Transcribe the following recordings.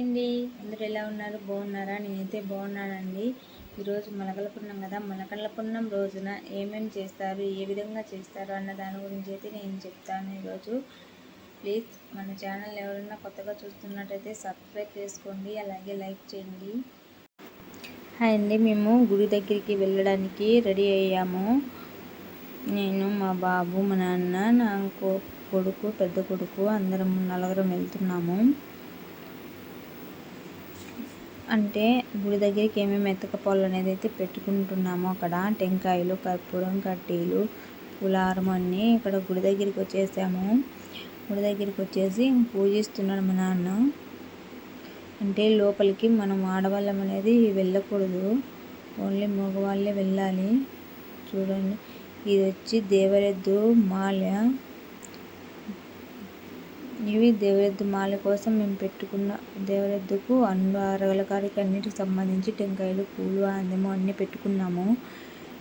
అండి. అందరూ ఎలా ఉన్నారు? బాగున్నారా? నేనైతే బాగున్నానండి. ఈరోజు మొలకల పున్నం కదా. మొలకల పున్నం రోజున ఏమేమి చేస్తారు? ఏ విధంగా చేస్తారు? అన్న దాని గురించి అయితే నేను చెప్తాను ఈరోజు. ప్లీజ్ మన ఛానల్ ఎవరైనా కొత్తగా చూస్తున్నట్టయితే సబ్స్క్రైబ్ చేసుకోండి. అలాగే లైక్ చేయండి. హాయ్ అండి. మేము గుడి దగ్గరికి వెళ్ళడానికి రెడీ అయ్యాము. నేను మా బాబు మా నాన్న నా కొడుకు పెద్ద కొడుకు అందరం నలుగురం వెళ్తున్నాము. అంటే గుడి దగ్గరికి ఏమేమి ఎత్తకపోవాలి అనేది అయితే పెట్టుకుంటున్నాము. అక్కడ టెంకాయలు కర్పూరం కడ్డీలు పులారం అన్నీ ఇక్కడ గుడి దగ్గరికి వచ్చేసాము. గుడి దగ్గరికి వచ్చేసి పూజిస్తున్నాడు మా నాన్న. అంటే లోపలికి మనం ఆడవాళ్ళం అనేది వెళ్ళకూడదు. ఓన్లీ మగవాళ్ళే వెళ్ళాలి. చూడండి. ఇది వచ్చి దేవరెద్దు మాల ఇవి దేవరెద్దు మాల కోసం మేము పెట్టుకున్న దేవరెద్దుకు అన్ని అరగల కాడికి అన్నిటికి సంబంధించి టెంకాయలు పూలు అందము అన్నీ పెట్టుకున్నాము.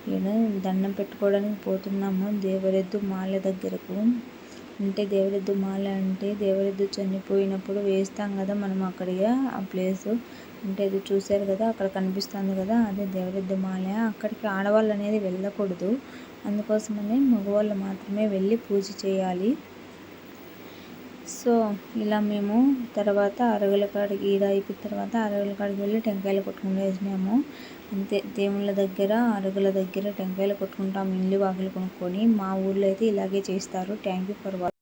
ఈడ దండం పెట్టుకోవడానికి పోతున్నాము. దేవరెద్దు మాల దగ్గరకు. అంటే దేవరెద్దు మాల అంటే దేవరెద్దు చనిపోయినప్పుడు వేస్తాం కదా మనం అక్కడిగా ఆ ప్లేస్ అంటే ఇది చూశారు కదా అక్కడ కనిపిస్తుంది కదా అదే దేవరెద్దు మాల. అక్కడికి ఆడవాళ్ళు అనేది వెళ్ళకూడదు. అందుకోసమని మగవాళ్ళు మాత్రమే వెళ్ళి పూజ చేయాలి. సో ఇలా మేము తర్వాత అరగుల కాడికి ఈడ అయిపోయిన తర్వాత అరగుల కాడికి వెళ్ళి టెంకాయలు కొట్టుకుని వేసినాము. అంతే దేవుళ్ళ దగ్గర అరుగుల దగ్గర టెంకాయలు కొట్టుకుంటాం ఇల్లు వాకిలు కొనుక్కొని. మా ఊర్లో అయితే ఇలాగే చేస్తారు. Thank you for watching